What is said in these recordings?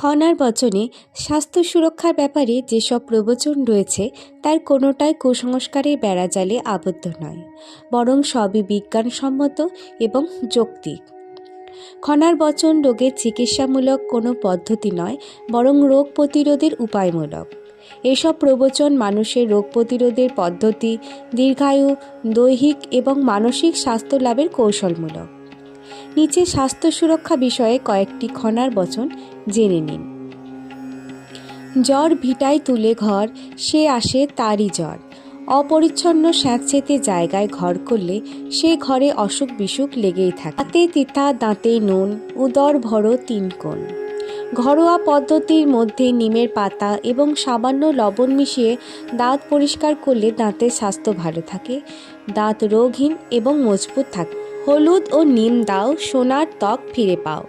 খনার বচনে স্বাস্থ্য সুরক্ষার ব্যাপারে যেসব প্রবচন রয়েছে, তার কোনোটাই কুসংস্কারের বেড়াজালে আবদ্ধ নয়, বরং সবই বিজ্ঞানসম্মত এবং যৌক্তিক। খনার বচন রোগের চিকিৎসামূলক কোনো পদ্ধতি নয়, বরং রোগ প্রতিরোধের উপায়মূলক। এসব প্রবচন মানুষের রোগ প্রতিরোধের পদ্ধতি, দীর্ঘায়ু, দৈহিক এবং মানসিক স্বাস্থ্য লাভের কৌশলমূলক। নিচে স্বাস্থ্য সুরক্ষা বিষয়ে কয়েকটি খনার বচন জেনে নিন। জ্বর ভিটায় তুলে ঘর, সে আসে তারই জ্বর। অপরিচ্ছন্ন স্যাঁতসেঁতে জায়গায় ঘর করলে সে ঘরে অসুখ বিসুখ লেগেই থাকে। হাতে তিতা, দাঁতে নুন, উদর ভরো তিন কোণ। ঘরোয়া পদ্ধতির মধ্যে নিমের পাতা এবং সামান্য লবণ মিশিয়ে দাঁত পরিষ্কার করলে দাঁতের স্বাস্থ্য ভালো থাকে, দাঁত রোগহীন এবং মজবুত থাকে। হলুদ ও নিম দাও, সোনার ত্বক ফিরে পাও।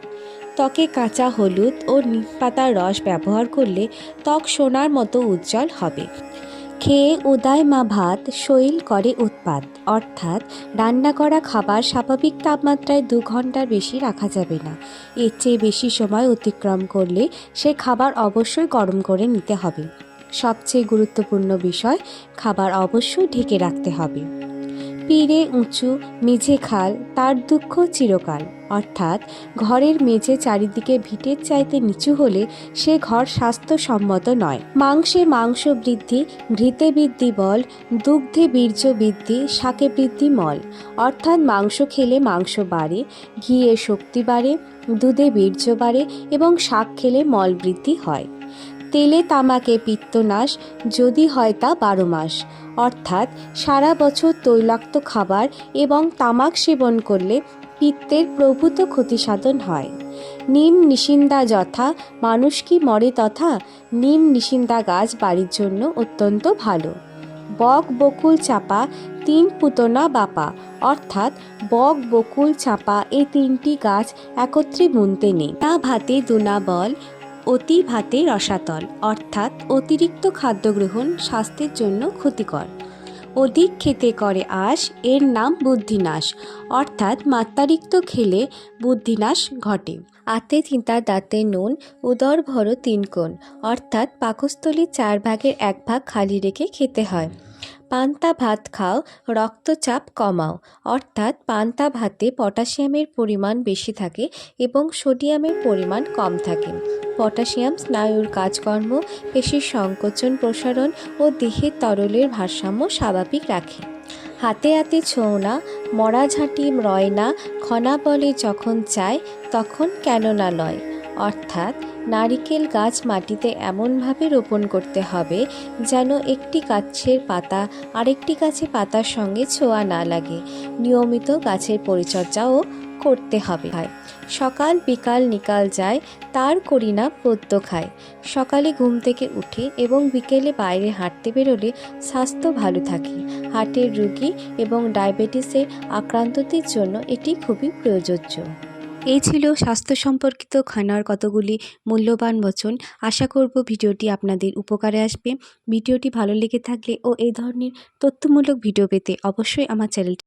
ত্বকে কাঁচা হলুদ ও নিম পাতার রস ব্যবহার করলে ত্বক সোনার মতো উজ্জ্বল হবে। খেয়ে উদয় মা ভাত, শৈল করে উৎপাত। অর্থাৎ রান্না করা খাবার স্বাভাবিক তাপমাত্রায় দু ঘণ্টার বেশি রাখা যাবে না। এর চেয়ে বেশি সময় অতিক্রম করলে সে খাবার অবশ্যই গরম করে নিতে হবে। সবচেয়ে গুরুত্বপূর্ণ বিষয়, খাবার অবশ্যই ঢেকে রাখতে হবে। পিড়ে উঁচু, মেঝে খাল, তার দুঃখ চিরকাল। অর্থাৎ ঘরের মেঝে চারিদিকে ভিটের চাইতে নিচু হলে সে ঘর স্বাস্থ্যসম্মত নয়। মাংসে মাংস বৃদ্ধি, ঘৃতে বৃদ্ধি বল, দুগ্ধে বীর্য বৃদ্ধি, শাকে বৃদ্ধি মল। অর্থাৎ মাংস খেলে মাংস বাড়ে, ঘিয়ে শক্তি বাড়ে, দুধে বীর্য বাড়ে এবং শাক খেলে মল বৃদ্ধি হয়। তেলে তামাকে পিত্তনাশ, যদি হয় তা বারো মাস। অর্থাৎ সারা বছর তৈলাক্ত খাবার এবং তামাক সেবন করলে পিত্তের প্রভূত ক্ষতিসাধন হয়। নিম নিশিন্দা যথা, মানুষ কি মরে তথা? নিম নিশিন্দা গাছ বাড়ির জন্য অত্যন্ত ভালো। বক বকুল চাপা, তিন পুতনা বাপা। অর্থাৎ বক বকুল চাপা এই তিনটি গাছ একত্রে বুনতে নেই। না ভাতে দুনা বল অতি ভাতে রসাতল, অর্থাৎ অতিরিক্ত খাদ্য গ্রহণ স্বাস্থ্যের জন্য ক্ষতিকর। অধিক খেতে করে আশ, এর নাম বুদ্ধিনাশ, অর্থাৎ মাত্রারিক্ত খেলে বুদ্ধিনাশ ঘটে। আতে চিন্তা দাঁতে নুন, উদর ভরো তিন কোণ, অর্থাৎ পাকস্থলীর চার ভাগের এক ভাগ খালি রেখে খেতে হয়। পান্তা ভাত খাও, রক্তচাপ কমাও। অর্থাৎ পান্তা ভাতে পটাশিয়ামের পরিমাণ বেশি থাকে এবং সোডিয়ামের পরিমাণ কম থাকে। পটাশিয়াম স্নায়ুর কাজকর্ম, পেশির সংকোচন, প্রসারণ ও দেহের তরলের ভারসাম্য স্বাভাবিক রাখে। হাতে হাতে ছৌনা মরা ঝাঁটি রয় না খনা বলে যখন চায়, তখন কেন না লয়। অর্থাৎ নারিকেল গাছ মাটিতে এমনভাবে রোপণ করতে হবে যেন একটি গাছের পাতা আরেকটি গাছের পাতার সঙ্গে ছোঁয়া না লাগে। নিয়মিত গাছের পরিচর্যাও করতে হবে। হয় সকাল বিকাল নিকাল যায়, তার করি না পদ্য খায়। সকালে ঘুম থেকে উঠে এবং বিকেলে বাইরে হাঁটতে বেরোলে স্বাস্থ্য ভালো থাকে। হার্টের রোগী এবং ডায়াবেটিসের আক্রান্তদের জন্য এটি খুবই প্রযোজ্য। এই ছিল স্বাস্থ্য সম্পর্কিত খানার কতগুলি মূল্যবান বচন। আশা করব ভিডিওটি আপনাদের উপকারে আসবে। ভিডিওটি ভালো লেগে থাকলে ও এই ধরনের তথ্যমূলক ভিডিও পেতে অবশ্যই আমার চ্যানেলটি